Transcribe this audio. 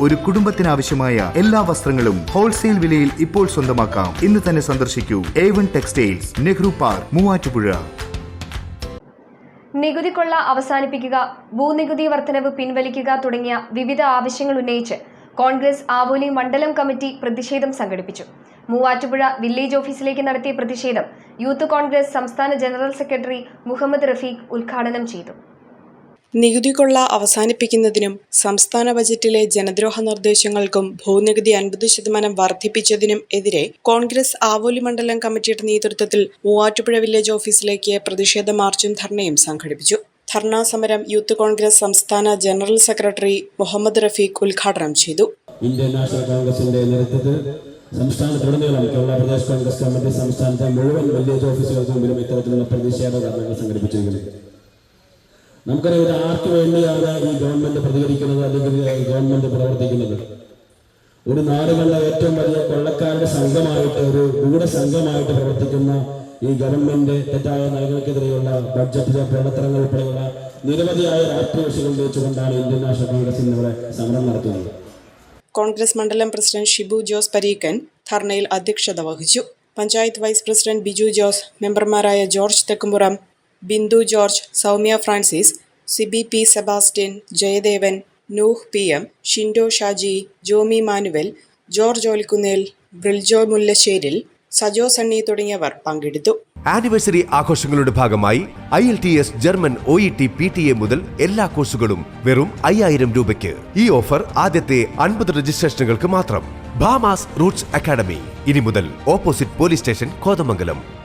ഒരു കുടുംബത്തിനാവശ്യമായ എല്ലാ വസ്ത്രങ്ങളും ഹോൾസെയിൽ വിലയിൽ ഇപ്പോൾ സ്വന്തമാക്കാം. ഇന്ന് തന്നെ സന്ദർശിക്കൂ. A one textiles Nehru park Muvattupuzha. നികുതി കൊള്ള അവസാനിപ്പിക്കുക ഭൂനികുതി വർധനവ് പിൻവലിക്കുക തുടങ്ങിയ വിവിധ ആവശ്യങ്ങൾ ഉന്നയിച്ച് കോൺഗ്രസ് ആവോലി മണ്ഡലം കമ്മിറ്റി പ്രതിഷേധം സംഘടിപ്പിച്ചു. മൂവാറ്റുപുഴ വില്ലേജ് ഓഫീസിലേക്ക് നടത്തിയ പ്രതിഷേധം യൂത്ത് കോൺഗ്രസ് സംസ്ഥാന ജനറൽ സെക്രട്ടറി മുഹമ്മദ് റഫീഖ് ഉദ്ഘാടനം ചെയ്തു. നികുതി കൊള്ള അവസാനിപ്പിക്കുന്നതിനും സംസ്ഥാന ബജറ്റിലെ ജനദ്രോഹ നിർദ്ദേശങ്ങൾക്കും ഭൂനികുതി അൻപത് ശതമാനം വർദ്ധിപ്പിച്ചതിനും എതിരെ കോൺഗ്രസ് ആവോലി മണ്ഡലം കമ്മിറ്റിയുടെ നേതൃത്വത്തിൽ മൂവാറ്റുപുഴ വില്ലേജ് ഓഫീസിലേക്ക് പ്രതിഷേധ മാർച്ചും ധർണയും സംഘടിപ്പിച്ചു. ധർണാ സമരം യൂത്ത് കോൺഗ്രസ് സംസ്ഥാന ജനറൽ സെക്രട്ടറി മുഹമ്മദ് റഫീഖ് ഉദ്ഘാടനം ചെയ്തു. ഇന്ത്യൻ നാഷണൽ കോൺഗ്രസിന്റെ നേതൃത്വത്തിൽ സംസ്ഥാനത്തുടനീളം കേരള പ്രദേശ് കോൺഗ്രസ് കമ്മിറ്റി സംസ്ഥാനത്തെ മുഴുവൻ വില്ലേജ് ഓഫീസുകൾക്ക് മുമ്പിലും ഇത്തരത്തിലുള്ള പ്രതിഷേധ ധർണകൾ സംഘടിപ്പിച്ചിരിക്കുന്നത് നമുക്കറിയാം ഒരു ആർക്ക് വേണ്ടിയാണ് ഈ ഗവൺമെന്റ് പ്രതികരിക്കുന്നത് അല്ലെങ്കിൽ ഗവൺമെന്റ് പ്രവർത്തിക്കുന്നത്. ഒരു നാടുകളിലെ ഏറ്റവും വലിയ കൊള്ളക്കാരുടെ സംഘമായിട്ട് ഒരു ഗൂഢസംഘമായിട്ട് പ്രവർത്തിക്കുന്ന ഈ ഗവൺമെന്റ് തെറ്റായ നയങ്ങൾക്കെതിരെയുള്ള ബഡ്ജറ്റിലെ പ്രവർത്തനങ്ങൾ ഉൾപ്പെടെയുള്ള നിരവധിയായ രാഷ്ട്രീയ വിഷയങ്ങൾ ഇന്ത്യൻ നാഷണൽ കോൺഗ്രസ് ഇന്നിവിടെ സമരം നടത്തുന്നത്. കോൺഗ്രസ് മണ്ഡലം പ്രസിഡന്റ് ഷിബു ജോസ് പരീക്കൻ ധർണയിൽ അധ്യക്ഷത വഹിച്ചു. പഞ്ചായത്ത് വൈസ് പ്രസിഡന്റ് ബിജു ജോസ് മെമ്പർമാരായ George Thekkumpuram Bindu George Soumya Francis Sibi P Sebastian Jayadevan Nooh P M Shindo Shaji Jomy Manuel George Olikkunnel Briljo Mullasseril Sajo Sunny തുടങ്ങിയവർ പങ്കെടുത്തു. ആനിവേഴ്സറി ആഘോഷങ്ങളുടെ ഭാഗമായി I L T S German O E T P T A മുതൽ എല്ലാ കോഴ്സുകളും വെറും അയ്യായിരം രൂപയ്ക്ക്. ഈ ഓഫർ ആദ്യത്തെ അൻപത് രജിസ്ട്രേഷനുകൾക്ക് മാത്രം. Bhamas roots academy. ഇനി മുതൽ ഓപ്പോസിറ്റ് പോലീസ് സ്റ്റേഷൻ കോതമംഗലം.